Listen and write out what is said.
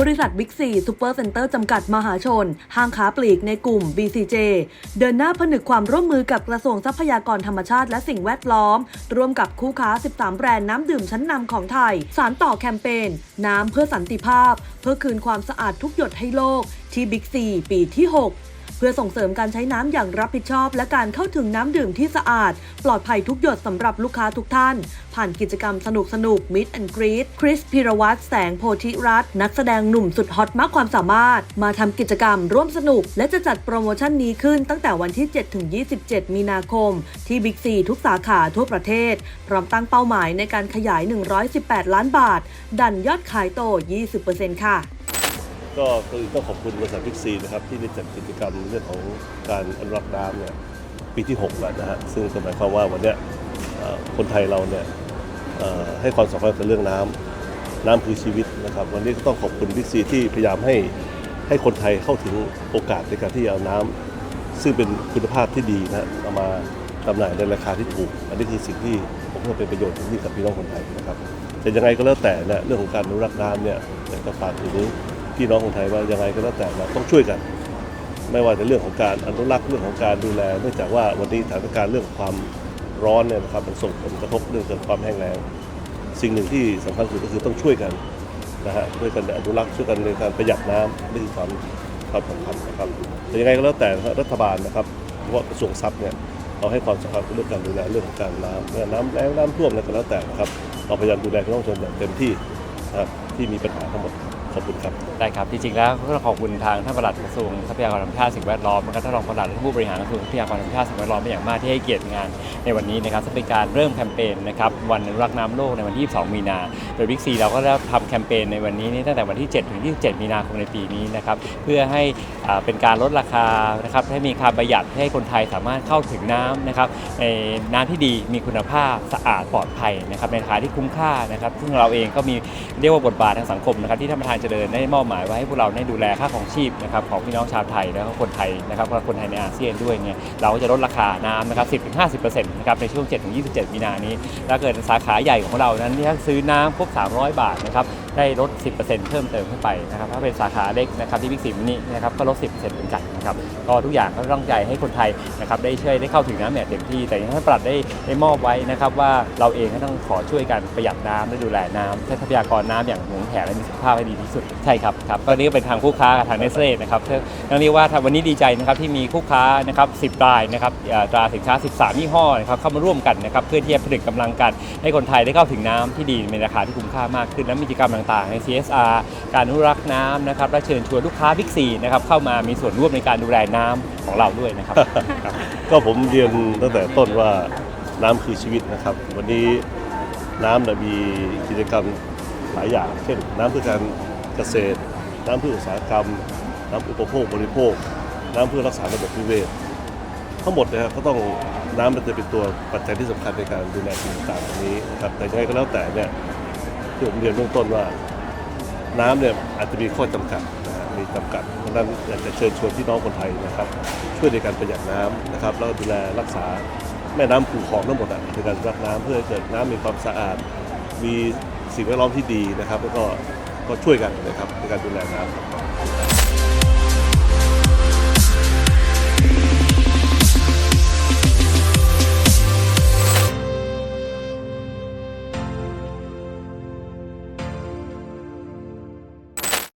บริษัทบิ๊กซีซูเปอร์เซ็นเตอร์จำกัดมหาชน ห้างค้าปลีกในกลุ่ม BCJ เดินหน้าผนึกความร่วมมือกับกระทรวงทรัพยากรธรรมชาติและสิ่งแวดล้อม ร่วมกับคู่ค้า 13 แบรนด์น้ำดื่มชั้นนำของไทย สารต่อแคมเปญน้ำเพื่อสันติภาพ เพื่อคืนความสะอาดทุกหยดให้โลก ที่บิ๊กซีปีที่ 6 พื่อส่งเสริมการใช้น้ำอย่างรับผิดชอบ และการเข้าถึงน้ำดื่มที่สะอาด ปลอดภัยทุกหยดสำหรับลูกค้าทุกท่าน ผ่านกิจกรรมสนุกสนุกมิดแอนกรีดคริสพิรวัตรแสงโพธิรัตน์นักแสดงหนุ่มสุดฮอตมากความสามารถ มาทำกิจกรรมร่วมสนุก และจะจัดโปรโมชั่นนี้ขึ้นตั้งแต่วันที่ 7 ถึง 27 มีนาคม ที่บิ๊กซีทุกสาขาทั่วประเทศ พร้อมตั้งเป้าหมายในการขยาย 118 ล้านบาท ดันยอดขายโต 20%ค่ะ ก็คือต้องขอบคุณบริษัทพิกซีนะครับที่ได้จัดกิจกรรมเรื่องของการอนุรักษ์น้ำเนี่ยปีที่6แล้วนะฮะซึ่งก็หมายความว่าวันเนี้ยเอ่อคนไทยเราเนี่ยเอ่อให้ความสำคัญกับเรื่องน้ำน้ำคือชีวิตนะครับ วันนี้ก็ต้องขอบคุณพิกซีที่พยายามให้ให้คนไทยเข้าถึงโอกาสในการที่จะเอาน้ำ ซึ่งเป็นคุณภาพที่ดีนะเอามาจำหน่ายในราคาที่ถูก อันนี้คือสิ่งที่ผมว่าเป็นประโยชน์ที่กับพี่น้องคนไทยนะครับแต่ยังไงก็แล้วแต่นี่ยเรื่องของการอนุรักษ์น้ำเนี่ยอยากจะฝากถึง พี่น้องคนไทยว่ายังไงก็แล้วแต่เราต้องช่วยกัน ไม่ว่าจะเรื่องของการอนุรักษ์เรื่องของการดูแล เนื่องจากว่าวันนี้สถานการณ์เรื่องความร้อนเนี่ยนะครับมันส่งผลกระทบเรื่องเกิดความแห้งแล้งสิ่งหนึ่งที่สำคัญสุดก็คือต้องช่วยกันนะฮะช่วยกันอนุรักษ์ช่วยกันในการประหยัดน้ำนี่คือความความสำคัญนะครับแต่ยังไงก็แล้วแต่รัฐบาลนะครับเพราะกระทรวงทรัพย์เนี่ยเราให้ความสำคัญเรื่องการดูแลเรื่องของการน้ำเรื่องน้ำแล้งน้ำท่วมอะไรก็แล้วแต่นะครับเราพยายามดูแลพี่น้องชาชนอย่างเต็มที่นะครับที่มีปัญหาทั้งหมด ขอบคุณครับ ได้ครับ จริงๆแล้วก็ต้องขอบคุณทางท่านปลัดกระทรวงทรัพยากรธรรมชาติสิ่งแวดล้อมแล้วก็ท่านรองปลัดและผู้บริหารกระทรวงทรัพยากรธรรมชาติสิ่งแวดล้อมเป็นอย่างมากที่ให้เกียรติงานในวันนี้นะครับซึ่งเป็นการเริ่มแคมเปญนะครับวันอนุรักษ์น้ำโลกในวันที่ 22 มีนา โดยบิ๊กซีเราก็ได้ทำแคมเปญในวันนี้นี่ตั้งแต่วันที่ 7 ถึง 27 มีนาคมในปีนี้นะครับเพื่อให้เป็นการลดราคานะครับให้มีกาประหยัดให้คนไทยสามารถเข้าถึงน้ำนะครับในน้ำที่ดีมีคุณภาพสะอาดปลอดภัยนะครับในราคาที่คุ้มค่านะครับซึ่งเราเองก็มีเรียกว่าบทบาททางสังคมนะครับที่ท่านประธานเจริญได้มอบหมายไว้ให้พวกเราได้ดูแลค่าของชีพนะครับของพี่น้องชาวไทยแล้วก็คนไทยนะครับคนไทยในอาเซียนด้วยเนี่ยเราก็จะลดราคาน้ำนะครับ 10-50%นะครับในช่วง 7-27 มีนานี้ถ้าเกิดสาขาใหญ่ของเรานั้นที่ซื้อน้ำครบ 300 บาทนะครับ ได้ลด 10%เพิ่มเติมขึ้นไปนะครับถ้าเป็นสาขาเล็กนะครับที่บิ๊กซีมินินะครับก็ลด 10%เหมือนกันนะครับก็ทุกอย่างก็ต้องใจให้คนไทยนะครับได้ช่วยได้เข้าถึงน้ำแบบเต็มที่ แต่ย่างท่านปลัดได้ได้มอบไว้นะครับว่าเราเองก็ต้องขอช่วยกันประหยัดน้ำและดูแลน้ำใช้ทรัพยากรน้ำอย่างหวงแหนและมีสุขภาพให้ดีที่สุดใช่ครับครับก็นี่ก็เป็นทางคู่ค้ากับทางเนสเล่นะครับต้องเรียกว่าวันนี้ดีใจนะครับที่มีคู่ค้านะครับ10รายนะครับเอ่อตราสินค้า 13 ยี่ห้อนะครับเข้ามาร่วมกันนะครับเพื่อที่จะผนึกกำลังกันให้คนไทยได้เข้าถึงน้ำที่ดีในราคาที่คุ้มค่ามากขึ้นและมีกิจกรรมต่างๆ ใน CSR การอนุรักษ์น้ำนะครับและเชิญชวนลูกค้าบิ๊กซีนะครับเข้ามามีส่วนร่วมในการดูแลน้ำของเราด้วยนะครับ ก็ผมเรียนตั้งแต่ต้นว่าน้ำคือชีวิตนะครับ วันนี้น้ำนะมีกิจกรรมหลายอย่าง เช่น น้ำเพื่อการเกษตร น้ำเพื่ออุตสาหกรรม น้ำอุปโภคบริโภค น้ำเพื่อรักษาระบบนิเวศทั้งหมดนะครับก็ต้องน้ำมันจะเป็นตัวปัจจัยที่สำคัญในการดูแลสิ่งต่างๆนี้นะครับแต่ยังไงก็แล้วแต่เนี่ย ที่ผมเรียนเบื้องต้นว่าน้ำเนี่ยอาจจะมีข้อจำกัดนะมีจำกัดเพราะฉะนั้นอยากจะเชิญชวนพี่น้องคนไทยนะครับ ช่วยในการประหยัดน้ำนะครับแล้วก็ดูแลรักษาแม่น้ำคูคลองทั้งหมดอะในการรักน้ำเพื่อให้เกิดน้ำมีความสะอาด มีสิ่งแวดล้อมที่ดีนะครับ แล้วก็ก็ช่วยกันนะครับในการดูแลน้ำ